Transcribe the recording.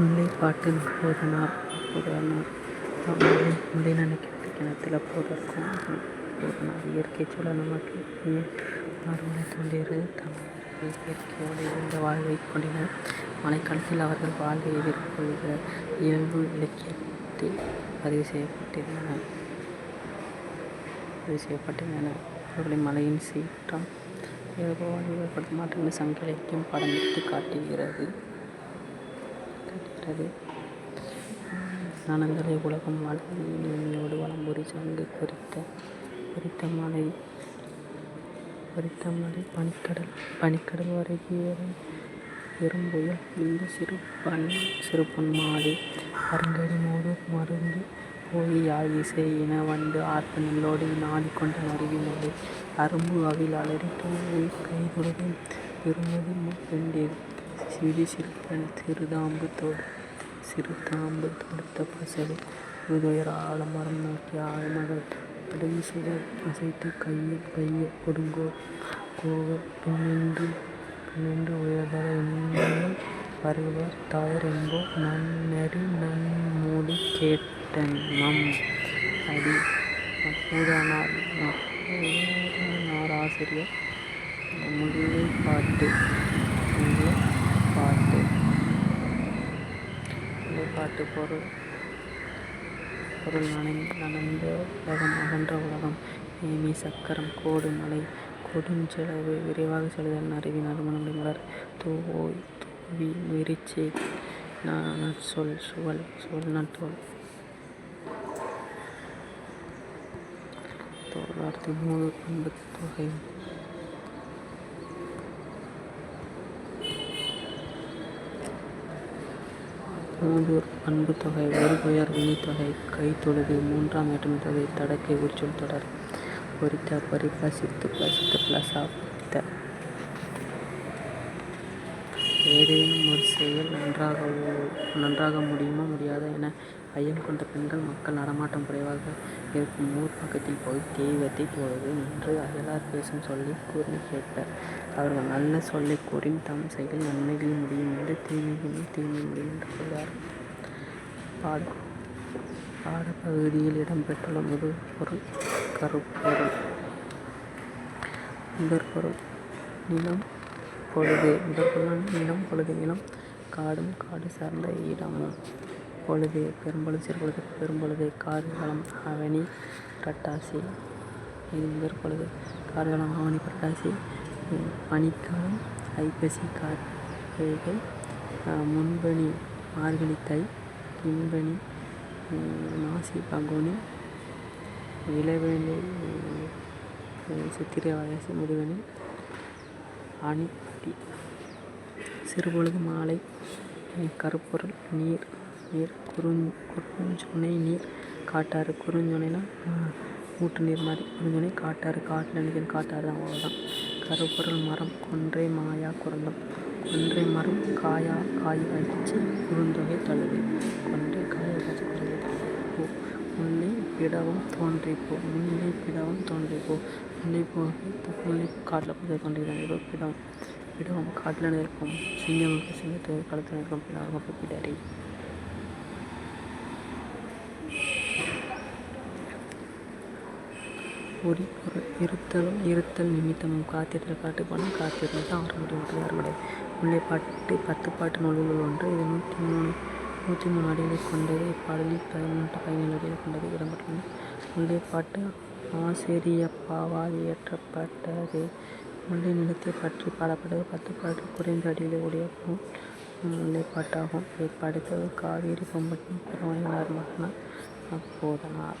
முல்லைப்பாட்டு போதனார் போதனார் முல்லை முல்லை நினைக்கிறது. கிணத்தில் போதற்கும் போதனார் இயற்கை சூழல் நமக்கு மறுமலை தோன்றியது. தமிழர்கள் இயற்கையோடு இருந்த வாழ்வை கொண்டனர். மழைக்காலத்தில் அவர்கள் வாழ்வை எதிர்கொள்கிற இயல்பு இலக்கியத்தில் பதிவு செய்யப்பட்டிருந்தன. பதிவு செய்யப்பட்டிருந்தன. அவர்களின் மலையின் சீற்றம் இயல்புவாழ்வு ஏற்படுத்தும் மாட்டேன் சங்க இலக்கியம் படம் எடுத்து காட்டுகிறது. இருக்கிறது நனந்தலை உலகம் வாழ்க்கையோடு வளம்புரி சங்கு குறித்த குறித்த மலை குறித்த மலை பனிக்கடல் பனிக்கடல் வரைகிற பெரும்புயல் இந்த சிறு பண் சிறுப்பன் மாலை அருங்கடி மோது மருந்து போய் யாழ் இசை இன வண்டு ஆர்ப்ப நெல்லோடு நாடிக்கொண்ட நறுவி மலை அரும்பு அவில் அலறி தூவி கைதொழுது பெருமதி பெண்டேது சிறு சிறுப்பன் சிறுதாம்பு தொடு சிறுதாம்பு தொடுத்த பசலை உதயர் ஆலமரம் நோக்கி ஆழ்மகள் படகு சுவர் அசைத்து கையில் கையை கொடுங்கோ கோவ பின்னின்று பின்னின்று உயர்தர எண்ணில் வருவர் தாயர் என்போ நன்னெறி கேட்டன் நம் அடி அப்பூதானார் ஆசிரியர் முல்லை பாட்டு முல்லை பாட்டு முல்லை பொருள் பொருள் நனை நனைந்த உலகம் அகன்ற உலகம். நேமி சக்கரம் கோடு மலை கொடுஞ்செலவு விரைவாக செலுதல் நறுவி நறுமணம் மலர். தூவோய் தூவி விரிச்சி நற்சொல் சுவல் சுவல் நற்றோல் தொள்ளாயிரத்தி மூணு பண்பு தொகை. மூதூர் பண்பு தொகை ஒரு பெயர் வினைத்தொகை கைத்தொழுது மூன்றாம் வேற்றுமை தொகை தடக்கை உச்சொல் தொடர். பொறித்த பறித்த சித்து பசித்து பிளஸா பொறித்த ஏதேனும் ஒரு செயல் நன்றாக நன்றாக முடியுமா முடியாதா என ஐயம் கொண்ட பெண்கள் மக்கள் நடமாட்டம் குறைவாக இருக்கும். ஊர் பக்கத்தில் போய் தெய்வத்தை தொழுது நின்று அயலார் பேசும் சொல்லி கூறி கேட்பர் அவர்கள் நல்ல சொல்லை கூறி தம் செயல் நன்மைகள் முடியும் என்று தீமைகளும் தீமை முடியும் என்று கூறுவார் பாட பாடப்பகுதியில் இடம்பெற்றுள்ள முழு பொருள் கருப்பொருள். முதற்பொருள் நிலம் பொழுது. முதற்பொருள் நிலம் பொழுது நிலம் காடும் காடு சார்ந்த இடமும் பொழுது பெரும்பொழுது சிறுபொழுது பெரும்பொழுது கார்காலம் ஆவணி புரட்டாசி. இது முதற்பொழுது கார்காலம் ஆவணி புரட்டாசி. பனிக்காலம் ஐப்பசி கார்த்திகை முன்பனி மார்கழி தை பின்பனி மாசி பங்குனி இளவேனில் சித்திரை வயசு முதுவனி அணி சிறுபொழுது மாலை கருப்பொருள் நீர். நீர் குறுஞ் குறுஞ்சோனை நீர் காட்டாறு குறுஞ்சோனைனா ஊற்று நீர் மாதிரி. குறுஞ்சோனை காட்டாறு காட்டில் நிற்கிற காட்டாறு தான் அவ்வளோதான் கருப்பொருள் மரம் கொன்றை மாயா குரந்தம் கொன்றை மரம் காயா காய் காய்ச்சி குறுந்தொகை தழுது கொன்றை காய காய்ச்சி குறுந்தொகை பூ முல்லை பிடவம் தோன்றி போ முல்லை பிடவம் தோன்றி போ. முல்லை பூ முல்லை காட்டில் போய் கொண்டிருக்கிறாங்க இப்போ பிடவம் பிடவம் காட்டில் இருக்கும் சிங்கம் சிங்கத்தை களத்தில் இருக்கும் பிடவம். அப்போ பிடாரி. ஒரு பொருள் இருத்தலும் இருத்தல் நிமித்தமும் காத்திருத்தல் பாட்டு போனால் காத்திருந்தது தான் வர முடியும் யாருடைய முல்லைப்பாட்டு பத்து பாட்டு நூல்கள் ஒன்று. இது நூற்றி மூணு நூற்றி மூணு அடிகளை கொண்டது இப்பாடலில் பதினெட்டு பதினேழு அடிகளை கொண்டது இடம்பெற்றுள்ளது முல்லைப்பாட்டு ஆசிரியப்பாவால் இயற்றப்பட்டது முல்லை நிலத்தை பற்றி பாடப்பட்டது பத்து பாட்டு குறைந்த அடியில் உடைய நூல். முல்லைப்பாட்டாகும் இதை படித்தது காவேரி பொம்பட்டின் குறவனார் மகனார் அப்போதனார்.